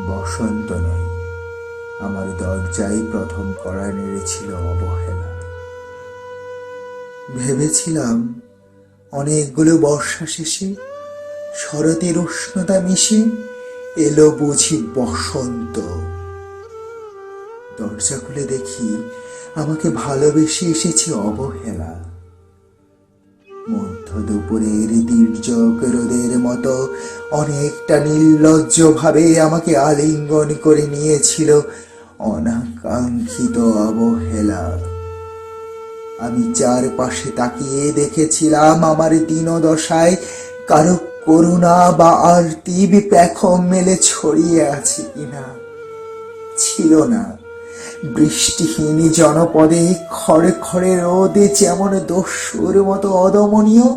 বসন্ত নয় আমার দরজায় প্রথম কড়া নেড়েছিল অবহেলা। ভেবেছিলাম অনেকগুলো বর্ষা শেষে শরতের উষ্ণতা মিশে এলো বুঝি বসন্ত। দরজা খুলে দেখি আমাকে ভালোবেসে এসেছে অবহেলা। মধ্য দুপুরের দীর্ঘক রোদের মতো অনেকটা নির্লজ্জ ভাবে আমাকে আলিঙ্গন করে নিয়েছিল অনাকাঙ্ক্ষিত অবহেলা। আমি চারপাশে তাকিয়ে দেখেছিলাম আমার দীনদশায় কারও করুণা বা আর্তিব পেখম মেলে ছড়িয়ে আছে কিনা। ছিল না। বৃষ্টিহীন জনপদে খড়ে খড়ে রোদে যেমন দস্যুর মতো অদমনীয়,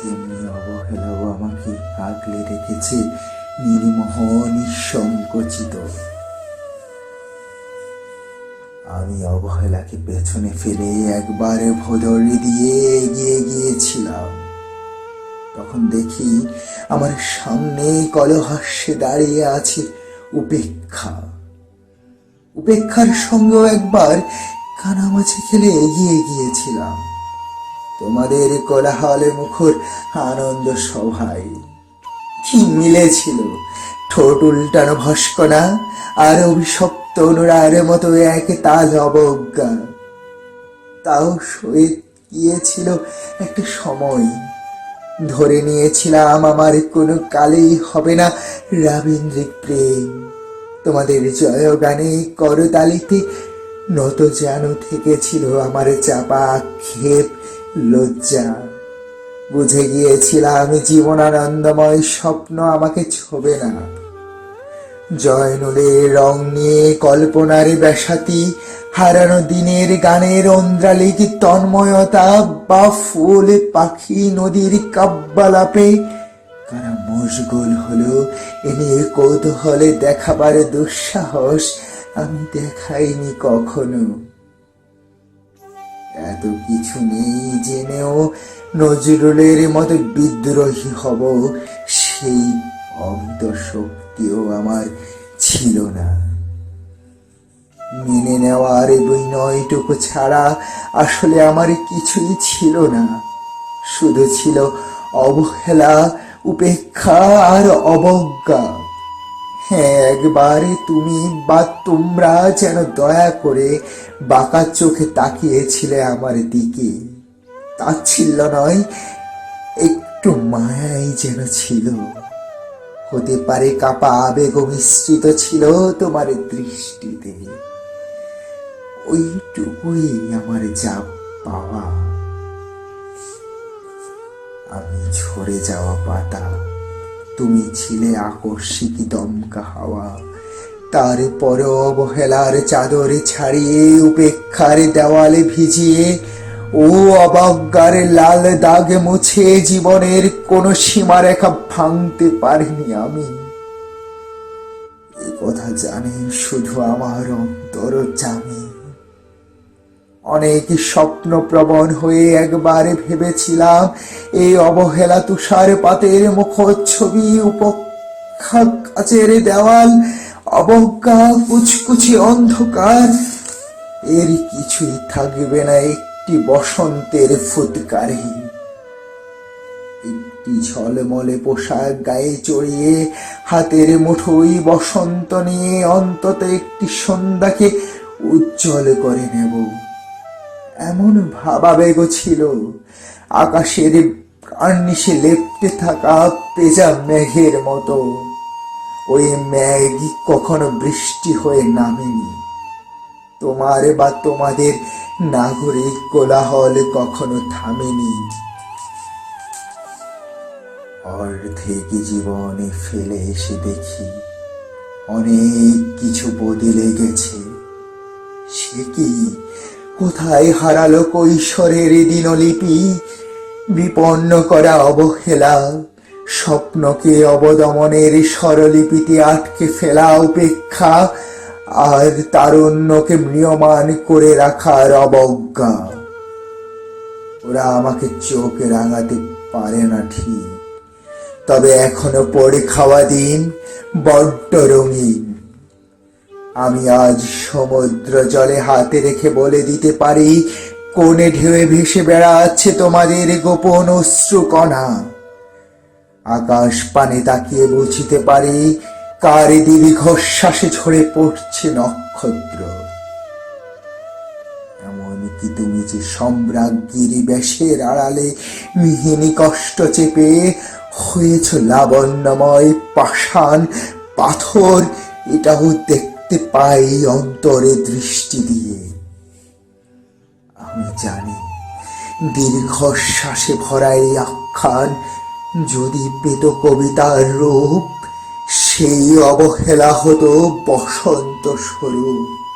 তেমনি অবহেলাও আমাকে আগলে রেখেছে নির্মোহ নিঃসংকোচিত। আমি অবহেলাকে পেছনে ফেলে একবার ভোদরি দিয়ে এগিয়ে গিয়েছিলাম। তখন দেখি আমার সামনে কলহাস্যে দাঁড়িয়ে আছে উপেক্ষা। উপেক্ষার সঙ্গেও একবার কানামাছি খেলে এগিয়ে গিয়েছিলাম। তোমাদের কোলাহল মুখর আনন্দ সভায় কি মিলেছিল? ঠোঁট উল্টানো ভস্কনা আর অভিশপ্ত অনুরার মতো এক তাল অবজ্ঞা। তাও সয়ে গিয়েছিল একটা সময়। ধরে নিয়েছিলাম, আমার কোনো কালেই হবে না রাবীন্দ্রিক প্রেম। তোমাদের জয়গানে করতালিতে নত যেন থেকেছিল আমার চাপা ক্ষেপ, লজ্জা। বুঝে গিয়েছিলাম জীবনানন্দময় স্বপ্ন আমাকে ছোবে না। জয়নুলের রং নিয়ে কল্পনার ব্যাসাতি, হারানো দিনের গানের অন্দ্রালিক তন্ময়তা বা ফুল পাখি নদীর কাব্যালাপে কারা মশগুল হলো এ নিয়ে কৌতূহলে দেখাবার দুঃসাহস আমি দেখাইনি কখনো। এত কিছু নেই জেনেও নজরুলের মতো বিদ্রোহী হব, সেই অন্ত শক্তিও আমার ছিল না। মেনে নেওয়ার বিনয়টুকু ছাড়া আসলে আমার কিছুই ছিল না। শুধু ছিল অবহেলা উপেক্ষা আর অবজ্ঞা। হ্যাঁ একবারে তুমি বা তোমরা যেন দয়া করে বাঁকা চোখে তাকিয়েছিলে আমার দিকে। তাচ্ছিল্য নয়, একটু মায়াই যেন ছিল। হতে পারে কাপা আবেগ মিশ্রিত ছিল তোমার দৃষ্টিতে। ওইটুকুই আমার যা পাওয়া। আমি ঝরে যাওয়া পাতা, তুমি ছিলে আকস্মিক দমকা হাওয়া। তারপর অবহেলার চাদর ছাড়িয়ে, উপেক্ষার দেওয়ালে ভিজিয়ে, ও অবজ্ঞার লাল দাগ মুছে জীবনের কোনো সীমারেখা ভাঙতে পারিনি আমি। কথা জানে শুধু আমার অন্তর জানে। অনেক স্বপ্ন প্রবণ হয়ে একবার ভেবেছিলাম এই অবহেলা তুষার পাতের মুখচ্ছবি উপেক্ষা কাচের দেওয়াল, অবজ্ঞা, কুচকুচি অন্ধকার। এর কিছুই থাকবে না একটি বসন্তের ফুৎকারে। একটি ঝলমলে পোশাক গায়ে চড়িয়ে হাতের মুঠোই বসন্ত নিয়ে অন্তত একটি সন্ধ্যাকে উজ্জ্বল করে নেব। এমন ভাবাবেগ ছিল। আকাশের কার্নিশে লেপটে থাকা পেজা মেঘের মতো। ওই মেঘ কখনো বৃষ্টি হয়ে নামেনি। তোমার বা তোমাদের নাগরিক কোলাহল কখনো থামেনি। অর্ধেক জীবনে ফেলে এসে দেখি, অনেক কিছু বদলে গেছে। সে কি কোথায় হারালো কৈশোরের দিনলিপি? বিপন্ন করা অবহেলা, স্বপ্নকে অবদমনের স্বরলিপিতে আটকে ফেলা উপেক্ষা, আর তারুণ্যকে ম্রিয়মান করে রাখার অবজ্ঞা। ওরা আমাকে চোখ রাঙাতে পারে না ঠিক। তবে এখনও পড়ে খাওয়া দিন বড্ড রঙিন। আমি আজ সমুদ্র জলে হাতে রেখে বলে দিতে পারি কোনে ঢেউয়ে ভেসে বেড়াচ্ছে তোমাদের গোপন অশ্রুকণা। আকাশ পানে তাকিয়ে বুঝিতে পারি, কার দীর্ঘশ্বাসে ঝরে পড়ছে নক্ষত্র। এমনকি তুমি যে সম্রাজ্ঞীর বেশের আড়ালে মিহিনী কষ্ট চেপে হয়েছ লাবণ্যময় পাষাণ পাথর, এটাও দেখতে পাই অন্তরে দৃষ্টি দিয়ে। আমি জানি দীর্ঘশ্বাসে ভরা এই আখ্যান যদি পেত কবিতার রূপ, সেই অবহেলা হতো বসন্ত স্বরূপ।